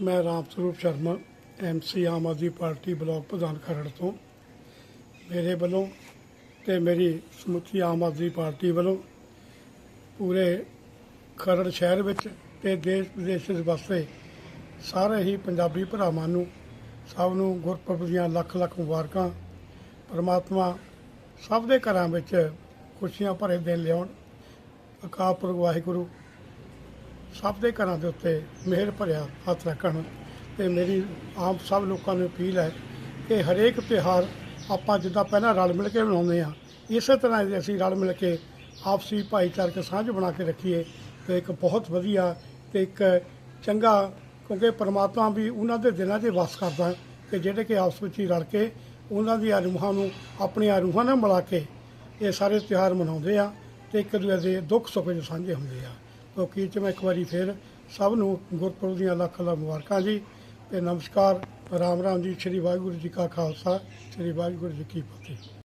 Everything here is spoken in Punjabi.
ਮੈਂ Ram Sarup Sharma MC Aam Aadmi party block ਪ੍ਰਧਾਨ ਖਰੜ ਤੋਂ। ਮੇਰੇ ਵੱਲੋਂ ਤੇ ਮੇਰੀ ਸਮੁੱਚੀ ਆਮ ਆਦਮੀ ਪਾਰਟੀ ਵੱਲੋਂ ਪੂਰੇ ਖਰੜ ਸ਼ਹਿਰ ਵਿੱਚ ਤੇ ਦੇਸ਼ ਵਿਦੇਸ਼ ਦੇ ਵਾਸਤੇ ਸਾਰੇ ਹੀ ਪੰਜਾਬੀ ਭਰਾਵਾਂ ਨੂੰ, ਸਭ ਨੂੰ ਗੁਰਪੁਰਬ ਦੀਆਂ ਲੱਖ ਲੱਖ ਮੁਬਾਰਕਾਂ, ਪਰਮਾਤਮਾ ਸਭ ਦੇ ਘਰਾਂ ਵਿੱਚ ਖੁਸ਼ੀਆਂ ਭਰੇ ਦਿਨ ਲਿਆਉਣ। ਅਕਾਲ ਪੁਰਖ ਵਾਹਿਗੁਰੂ ਸਭ ਦੇ ਘਰਾਂ ਦੇ ਉੱਤੇ ਮਿਹਰ ਭਰਿਆ ਹੱਥ ਰੱਖਣ ਤੇ ਮੇਰੀ ਆਮ ਸਭ ਲੋਕਾਂ ਨੂੰ ਅਪੀਲ ਹੈ ਕਿ ਹਰੇਕ ਤਿਉਹਾਰ ਆਪਾਂ ਜਿੱਦਾਂ ਪਹਿਲਾਂ ਰਲ ਮਿਲ ਕੇ ਮਨਾਉਂਦੇ ਆ ਇਸੇ ਤਰ੍ਹਾਂ ਹੀ ਅਸੀਂ ਰਲ ਮਿਲ ਕੇ ਆਪਸੀ ਭਾਈਚਾਰਕ ਸਾਂਝ ਬਣਾ ਕੇ ਰੱਖੀਏ ਤੇ ਇੱਕ ਬਹੁਤ ਵਧੀਆ ਤੇ ਇੱਕ ਚੰਗਾ ਕਿਉਂਕਿ ਪਰਮਾਤਮਾ ਵੀ ਉਹਨਾਂ ਦੇ ਦਿਲਾਂ 'ਚ ਵਾਸ ਕਰਦਾ ਕਿ ਜਿਹੜੇ ਕਿ ਆਪਸ ਵਿੱਚ ਹੀ ਰਲ ਕੇ ਉਹਨਾਂ ਦੀਆਂ ਆਰੂਹਾਂ ਨੂੰ ਆਪਣੀਆਂ ਰੂਹਾਂ ਨਾਲ ਮਿਲਾ ਕੇ ਇਹ ਸਾਰੇ ਤਿਉਹਾਰ ਮਨਾਉਂਦੇ ਆ ਤੇ ਇੱਕ ਦੂਜੇ ਦੇ ਦੁੱਖ ਸੁੱਖ 'ਚ ਸਾਂਝੇ ਹੁੰਦੇ ਆ। ਤੋ ਕੀ ਚ ਮੈਂ ਇੱਕ ਵਾਰੀ ਫਿਰ ਸਭ ਨੂੰ ਗੁਰਪੁਰਬ ਦੀਆਂ ਲੱਖ ਲੱਖ ਮੁਬਾਰਕਾਂ ਜੀ। ਤੇ ਨਮਸਕਾਰ, ਰਾਮ ਰਾਮ ਜੀ, ਸ੍ਰੀ ਵਾਹਿਗੁਰੂ ਜੀ ਕਾ ਖਾਲਸਾ, ਸ੍ਰੀ ਵਾਹਿਗੁਰੂ ਜੀ ਕੀ ਫਤਿਹ।